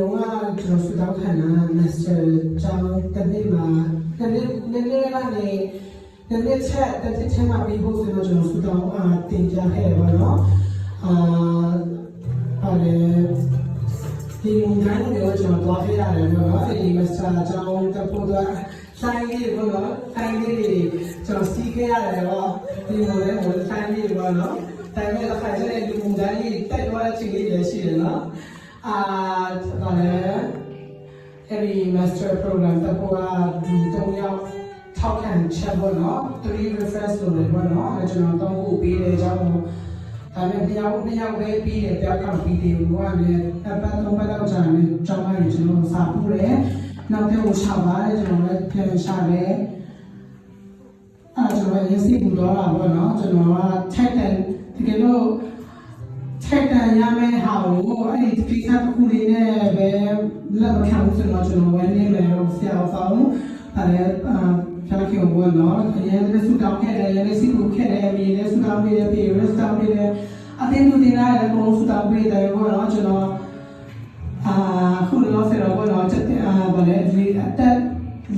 တော့ကျွန်တော်စတောင်းခံတာ master ကျောင်းတစ်နှစ်မှာတစ်နှစ်နှစ်နှစ်ကနေတစ်နှစ်ချက်တစ်နှစ်ချက်မှာပြီးဖို့ဆိုတော့ကျွန်တော်စတောင်းအာတင်ပြခဲ့ရပါတော့အာဟာလေဒီမူတိုင်းကိုကျွန်တော်သွားခဲ့ရတယ်နော်အဲဒီ master ကျောင်းတက်ဖို့တော့ဆိုင်လေးပေါ့နော်ဆိုင်လေးတွေကျွန်တော်စီးခဲ့ရတယ်ပေါ့ဒီမူလေးကိုဆိုင်လေးပေါ့နော်တိုင်မဲ့အခါကျရင်ဒီမူတိုင်းလေးတက်သွားတဲ့ချိန်လေးလည်းရှိတယ်နော် အာဒါလည်းအဲ့ဒီ master program တပေါ်ကဒီတော့ရောက်ထောက်ခံချက်ပေါ့နော်3 reference လို့လည်းပေါ့နော်အဲ့ကျွန်တော်တော့ခုပေးတဲ့အကြောင်းကိုဒါပေမဲ့တယောက်တစ်ယောက်ပဲပြီးတယ်တယောက်ကပြီးတယ်ဘုရားလည်းအပတ်သုံးပတ်လောက်ကြာတယ်ကျောင်းသားကြီးကျွန်တော်စာပို့တယ်နောက်တော့ကိုရှာပါတယ်ကျွန်တော်လည်းပြန်ရှာတယ်အဲ့ကျွန်တော်ရစီပူတော့တာပေါ့နော်ကျွန်တော်က check တယ်တကယ်လို့ ချက်တန်ရမယ့်ဟာကိုအဲ့ဒီကိစ္စတစ်ခုလေးနဲ့ပဲလက်မခံဘူးဆိုတော့ကျွန်တော်ဝယ်နေမယ်ဆရာဆောင်အဲ့ဒါအာဖြားခင်ဘောနော်အရင်ကစူတောင်းခဲ့တယ်ရင်းစီကိုခဲ့တယ်အမြင်နဲ့စူတောင်းပေးတယ်ပြေရစတောင်းပေးတယ်အတင်းလူတင်လာတယ်ကိုစူတောင်းပေးတယ်ဘောနော်ကျွန်တော်အာခုလောဆယ်တော့ဘောနော်ချက်အာဘာလဲဒီအတက်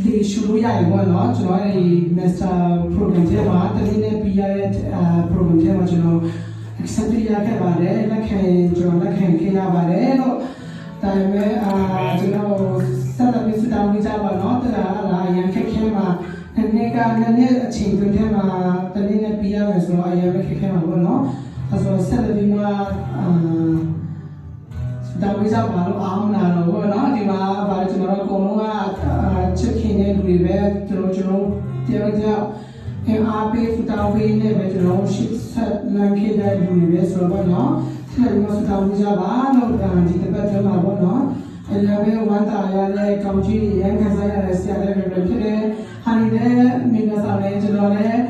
ဒီရှုလို့ရတယ်ဘောနော်ကျွန်တော်အဲ့ဒီ master program ထဲမှာတနည်းနဲ့ပြီးရတဲ့အာ program ထဲမှာကျွန်တော် accept ရခဲ့ပါတယ်လက်ခံကျွန်တော်လက်ခံခဲ့ရပါတယ်လို့ဒါပေမဲ့အာကျွန်တော်ဆက်လက်ပြီးစတောင်းကြပါတော့တရားအလားအရင်ခက်ခဲမှာနည်းနည်းကနည်းနည်းအချိန်တွင်ထဲမှာတနည်းနဲ့ပြရမယ်ဆိုတော့အရင်ခက်ခဲမှာပေါ့နော်အဲဆိုဆက်လက်ပြီးမှအာဒါဝိဇ္ဇာဘာလို့အောင်လာတော့ဘောနော်ဒီမှာဗာကျွန်တော်တို့အကုန်လုံးကချက်ခင်တဲ့လူတွေပဲကျွန်တော်ကျွန်တော်တရားကြောင့် အင်အားပေးစူတောင်းပေးနေပဲကျွန်တော်ရှစ်ဆက်လမ်းခေတဲ့လူတွေပဲဆိုတော့ပေါ့နော်ဆက်လို့စူတောင်းပေးကြပါလို့ဒါဒီတစ်ပတ်ထဲမှာပေါ့နော်အလဘဲဝတ်တာရတဲ့ကောင်းကြီးရန်ခံစားရတဲ့ဆရာတွေပဲဖြစ်တယ်။ဟာနေတဲ့မိန်းမဆောင်လည်းကျွန်တော်လည်း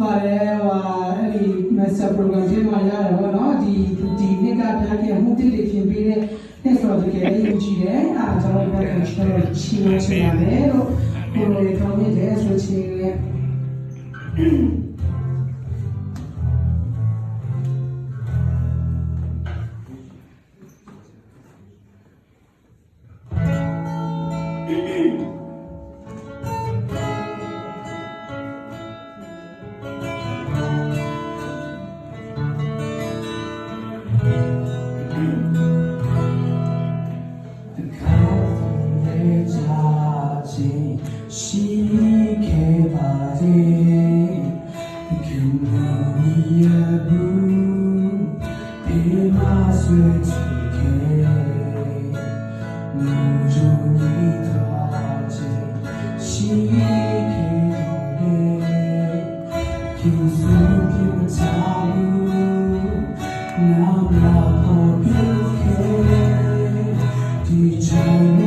ပါလဲဟိုအဲ့ဒီ master program တွေမှာရတယ်ပေါ့နော်ဒီဒီနှစ်ကပြားခဲ့မှုတိတိချင်းပြီးတဲ့နှစ်ဆိုတော့တကယ်လည်းယူကြည့်တယ်အားကျွန်တော်ကကျွန်တော်ချီးမွမ်းချင်ပါတယ်လို့ကိုယ်တွေကောင်းမြတ်တဲ့ဆိုချင်လည်း 시계 바디 온종일 다지 시기도네 깊은 자유 남아 어렵게 뒤쳐내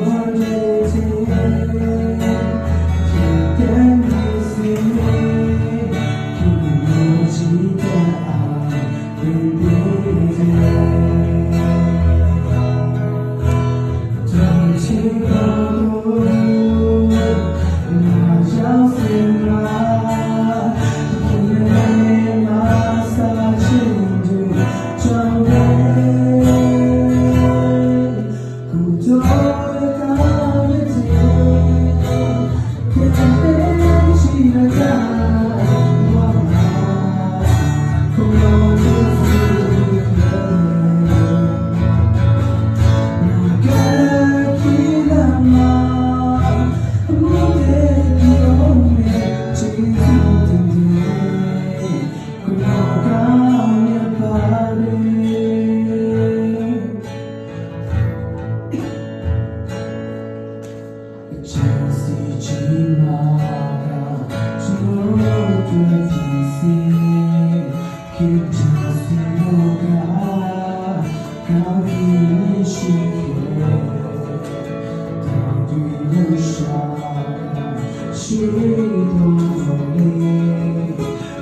시도에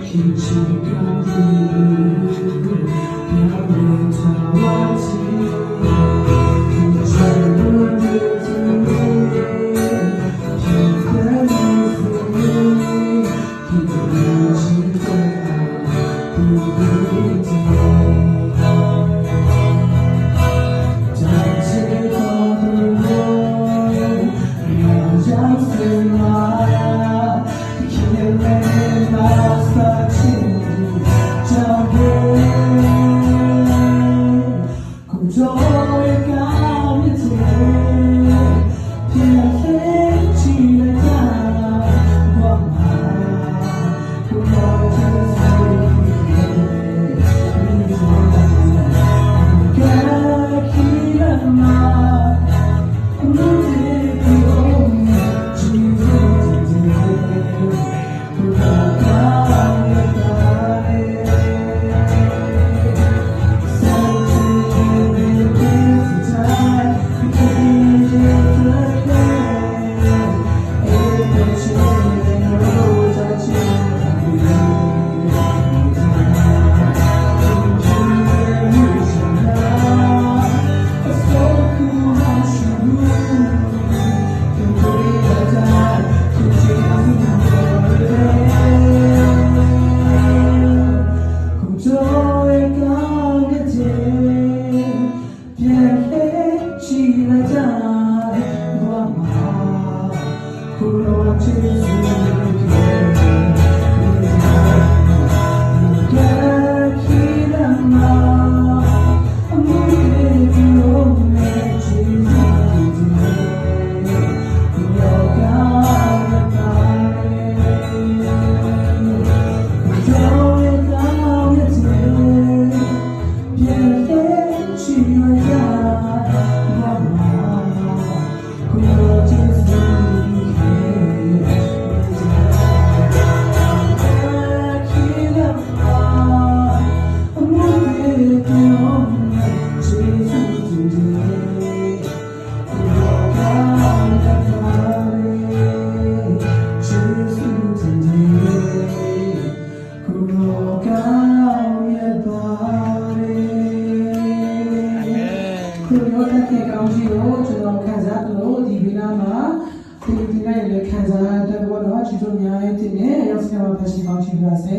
힘찬 လိုမျိုးတက်ခဲ့ကောင်းရှိလို့ကျွန်တော်ခံစားသလိုဒီဗီနာမှာဒီဒီနေ့လည်းခံစားတဲ့ဘောတော့ချီတို့အများကြီးတင်နေရောက်စကမှာဖက်ရှင်ကောင်းရှိပါစေ